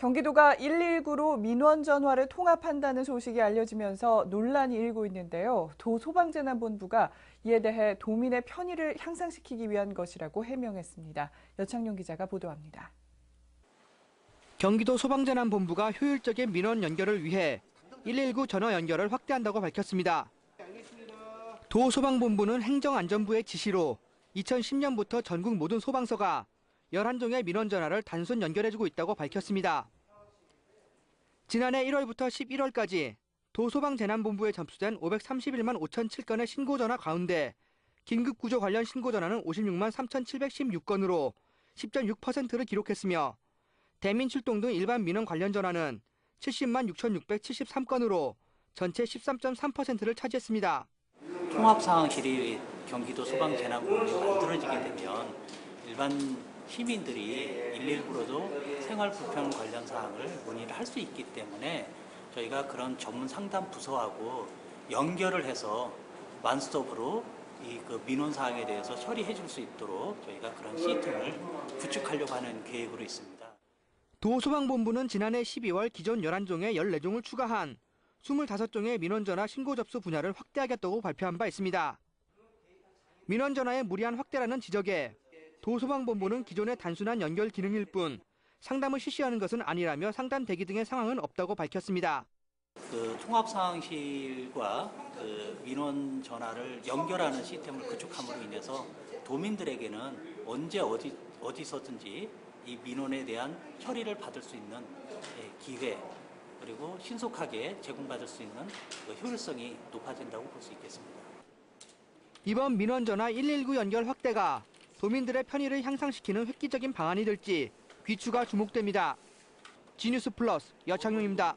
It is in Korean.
경기도가 119로 민원 전화를 통합한다는 소식이 알려지면서 논란이 일고 있는데요. 도 소방재난본부가 이에 대해 도민의 편의를 향상시키기 위한 것이라고 해명했습니다. 여창용 기자가 보도합니다. 경기도 소방재난본부가 효율적인 민원 연결을 위해 119 전화 연결을 확대한다고 밝혔습니다. 도 소방본부는 행정안전부의 지시로 2010년부터 전국 모든 소방서가 11종의 민원 전화를 단순 연결해주고 있다고 밝혔습니다. 지난해 1월부터 11월까지 도소방재난본부에 접수된 531만 5,007건의 신고 전화 가운데 긴급구조 관련 신고 전화는 56만 3,716건으로 10.6%를 기록했으며 대민 출동 등 일반 민원 관련 전화는 70만 6,673건으로 전체 13.3%를 차지했습니다. 통합 상황실이 경기도 소방재난본부에 만들어지게 되면 일반 시민들이 119로도 생활 불편 관련 사항을 문의를 할 수 있기 때문에 저희가 그런 전문 상담 부서하고 연결을 해서 완스톱으로 이그 민원 사항에 대해서 처리해 줄 수 있도록 저희가 그런 시스템을 구축하려고 하는 계획으로 있습니다. 도소방본부는 지난해 12월 기존 11종에 14종을 추가한 25종의 민원 전화 신고 접수 분야를 확대하겠다고 발표한 바 있습니다. 민원 전화의 무리한 확대라는 지적에 도소방본부는 기존의 단순한 연결 기능일 뿐 상담을 실시하는 것은 아니라며 상담 대기 등의 상황은 없다고 밝혔습니다. 그 통합상황실과 그 민원 전화를 연결하는 시스템을 구축함으로 인해서 도민들에게는 언제 어디 어디서든지 이 민원에 대한 처리를 받을 수 있는 예, 기회 그리고 신속하게 제공받을 수 있는 그 효율성이 높아진다고 볼 수 있겠습니다. 이번 민원 전화 119 연결 확대가 도민들의 편의를 향상시키는 획기적인 방안이 될지 귀추가 주목됩니다. 지뉴스 플러스 여창용입니다.